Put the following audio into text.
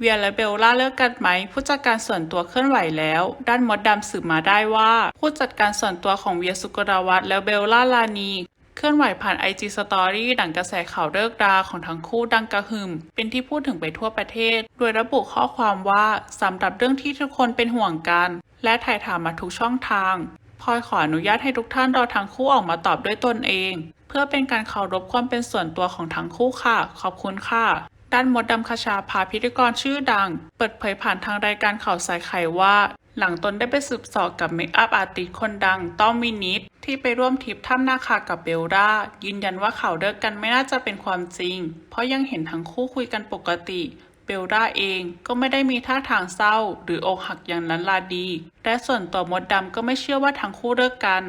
เวียและเบลล่าเลิกกันไหม ผู้จัดการส่วนตัวเคลื่อนไหวแล้ว ด้านมดดำสืบมาได้ว่า ผู้จัดการส่วนตัวของเวียสุกลวัฒน์และเบลล่าลานีเคลื่อนไหวผ่าน IG Story หลังกระแสข่าวเลิกราของทั้งคู่ดังกระหึ่มเป็นที่พูดถึงไปทั่วประเทศ โดยระบุข้อความว่าสำหรับเรื่องที่ทุกคนเป็นห่วงกัน และถ่ายถามมาทุกช่องทางพลอยขออนุญาตให้ทุกท่านรอทั้งคู่ออกมาตอบด้วยตนเอง เพื่อเป็นการเคารพความเป็นส่วนตัวของทั้งคู่ค่ะ ขอบคุณค่ะ ด้านมดดำคชาภาพิธีกรชื่อดัง เปิดเผยผ่านทางรายการข่าวสายไข่ว่า หลังตนได้ไปสืบสอบกับเมคอัพอาร์ติสคนดังต้อมวินิตที่ไปร่วมทริปถ้ำนาคากับเบลล่ายืนยันว่าข่าวเลิกกันไม่น่าจะเป็นความจริง เพราะยังเห็นทั้งคู่คุยกันปกติเบลล่าเองก็ไม่ได้มีท่าทางเศร้า หรืออกหักอย่างนั้นลาดี และส่วนตัวมดดำก็ไม่เชื่อว่าทั้งคู่เลิกกัน